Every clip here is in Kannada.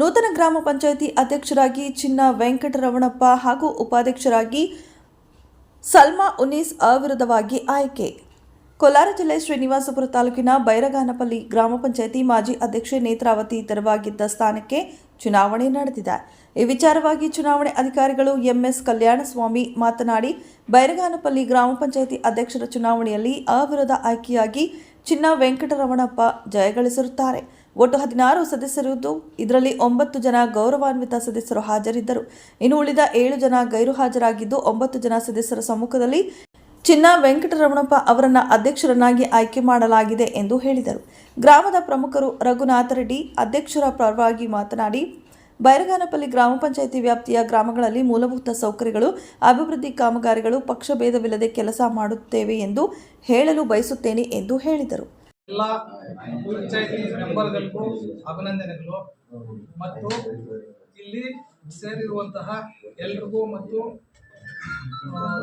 ನೂತನ ಗ್ರಾಮ ಪಂಚಾಯಿತಿ ಅಧ್ಯಕ್ಷರಾಗಿ ಚಿನ್ನ ವೆಂಕಟರಮಣಪ್ಪ ಹಾಗೂ ಉಪಾಧ್ಯಕ್ಷರಾಗಿ ಸಲ್ಮಾ ಉನೀಸ್ ಅವಿರೋಧವಾಗಿ ಆಯ್ಕೆ. ಕೋಲಾರ ಜಿಲ್ಲೆ ಶ್ರೀನಿವಾಸಪುರ ತಾಲೂಕಿನ ಬೈರಗಾನಪಲ್ಲಿ ಗ್ರಾಮ ಪಂಚಾಯಿತಿ ಮಾಜಿ ಅಧ್ಯಕ್ಷೆ ನೇತ್ರಾವತಿ ತೆರವಾಗಿದ್ದ ಸ್ಥಾನಕ್ಕೆ ಚುನಾವಣೆ ನಡೆದಿದೆ. ಈ ವಿಚಾರವಾಗಿ ಚುನಾವಣೆ ಅಧಿಕಾರಿಗಳು ಎಂಎಸ್ ಕಲ್ಯಾಣಸ್ವಾಮಿ ಮಾತನಾಡಿ, ಬೈರಗಾನಪಲ್ಲಿ ಗ್ರಾಮ ಪಂಚಾಯಿತಿ ಅಧ್ಯಕ್ಷರ ಚುನಾವಣೆಯಲ್ಲಿ ಅವಿರೋಧ ಆಯ್ಕೆಯಾಗಿ ಚಿನ್ನ ವೆಂಕಟರಮಣಪ್ಪ ಜಯಗಳಿಸಿರುತ್ತಾರೆ ಒಟ್ಟು ಹದಿನಾರು ಸದಸ್ಯರಿದ್ದು ಇದರಲ್ಲಿ ಒಂಬತ್ತು ಜನ ಗೌರವಾನ್ವಿತ ಸದಸ್ಯರು ಹಾಜರಿದ್ದರು. ಇನ್ನು ಉಳಿದ ಏಳು ಜನ ಗೈರು ಹಾಜರಾಗಿದ್ದು ಒಂಬತ್ತು ಜನ ಸದಸ್ಯರ ಸಮ್ಮುಖದಲ್ಲಿ ಚಿನ್ನ ವೆಂಕಟರಮಣಪ್ಪ ಅವರನ್ನು ಅಧ್ಯಕ್ಷರನ್ನಾಗಿ ಆಯ್ಕೆ ಮಾಡಲಾಗಿದೆ ಎಂದು ಹೇಳಿದರು. ಗ್ರಾಮದ ಪ್ರಮುಖರು ರಘುನಾಥ ರೆಡ್ಡಿ ಅಧ್ಯಕ್ಷರ ಪರವಾಗಿ ಮಾತನಾಡಿ, ಬೈರಗಾನಪಲ್ಲಿ ಗ್ರಾಮ ಪಂಚಾಯಿತಿ ವ್ಯಾಪ್ತಿಯ ಗ್ರಾಮಗಳಲ್ಲಿ ಮೂಲಭೂತ ಸೌಕರ್ಯಗಳು, ಅಭಿವೃದ್ಧಿ ಕಾಮಗಾರಿಗಳು, ಪಕ್ಷಭೇದವಿಲ್ಲದೆ ಕೆಲಸ ಮಾಡುತ್ತೇವೆ ಎಂದು ಹೇಳಲು ಬಯಸುತ್ತೇನೆ ಎಂದು ಹೇಳಿದರು. ಎಲ್ಲ ಪಂಚಾಯತಿ ಮೆಂಬರ್ಗಳಿಗೂ ಅಭಿನಂದನೆಗಳು. ಮತ್ತು ಇಲ್ಲಿ ಸೇರಿರುವಂತಹ ಎಲ್ರಿಗೂ ಮತ್ತು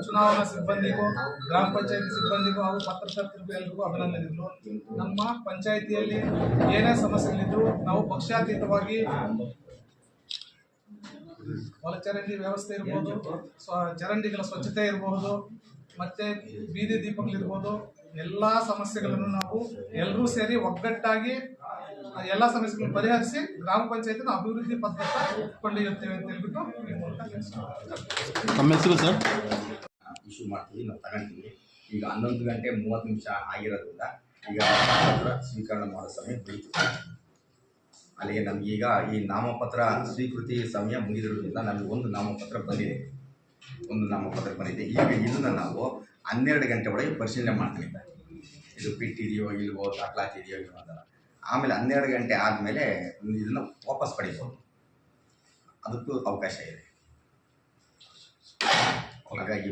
ಚುನಾವಣಾ ಸಿಬ್ಬಂದಿಗೂ, ಗ್ರಾಮ ಪಂಚಾಯತಿ ಸಿಬ್ಬಂದಿಗೂ ಹಾಗೂ ಪತ್ರಕರ್ತರಿಗೂ ಎಲ್ರಿಗೂ ಅಭಿನಂದನೆಗಳು. ನಮ್ಮ ಪಂಚಾಯಿತಿಯಲ್ಲಿ ಏನೇ ಸಮಸ್ಯೆಗಳಿದ್ರು ನಾವು ಪಕ್ಷಾತೀತವಾಗಿ ಒಳಚರಂಡಿ ವ್ಯವಸ್ಥೆ ಇರ್ಬೋದು ಚರಂಡಿಗಳ ಸ್ವಚ್ಛತೆ ಇರಬಹುದು ಮತ್ತೆ ಬೀದಿ ದೀಪಗಳಿರ್ಬೋದು ಎಲ್ಲ ಸಮಸ್ಯೆಗಳನ್ನು ನಾವು ಎಲ್ಲರೂ ಸೇರಿ ಒಗ್ಗಟ್ಟಾಗಿ ಎಲ್ಲಾ ಸಮಸ್ಯೆಗಳನ್ನು ಪರಿಹರಿಸಿ ಗ್ರಾಮ ಪಂಚಾಯತಿನ ಅಭಿವೃದ್ಧಿ ಪದ್ಧತಿ ಕೊಂಡೊಯ್ಯುತ್ತೇವೆ ಅಂತ ಹೇಳ್ಬಿಟ್ಟು ನಮ್ಮ ಹೆಸರು ಸರ್? ಇಶ್ಯೂ ಮಾಡ್ತೀವಿ ನಾವು ತಗೊಂತೀವಿ ಈಗ ಹನ್ನೊಂದು ಗಂಟೆ ಮೂವತ್ತು ನಿಮಿಷ ಆಗಿರೋದ್ರಿಂದ ಈಗ ಸ್ವೀಕರಣ ಸ್ವೀಕರಣೆ ಮಾಡೋ ಸಮಯ ಬೆಳೀತಿದೆ ಅಲ್ಲಿಗೆ ನಮಗೀಗ ಈ ನಾಮಪತ್ರ ಸ್ವೀಕೃತಿ ಸಮಯ ಮುಗಿದಿರೋದ್ರಿಂದ ನಮಗೆ ಒಂದು ನಾಮಪತ್ರ ಬಂದಿದೆ. ಒಂದು ನಾಮಪತ್ರ ಬಂದಿದೆ. ಈಗ ಇದನ್ನು ನಾವು ಹನ್ನೆರಡು ಗಂಟೆ ಒಳಗೆ ಪರಿಶೀಲನೆ ಮಾಡ್ತೀನಿ ಇದು ಬಿಟ್ಟಿದೆಯೋ ಇಲ್ವೋ ದಾಖಲಾತಿದೆಯೋ ಇಲ್ವೋ ಅಂತ. ಆಮೇಲೆ ಹನ್ನೆರಡು ಗಂಟೆ ಆದಮೇಲೆ ಇದನ್ನು ವಾಪಸ್ ಪಡಿಬೋದು ಅದಕ್ಕೂ ಅವಕಾಶ ಇದೆ. ಹಾಗಾಗಿ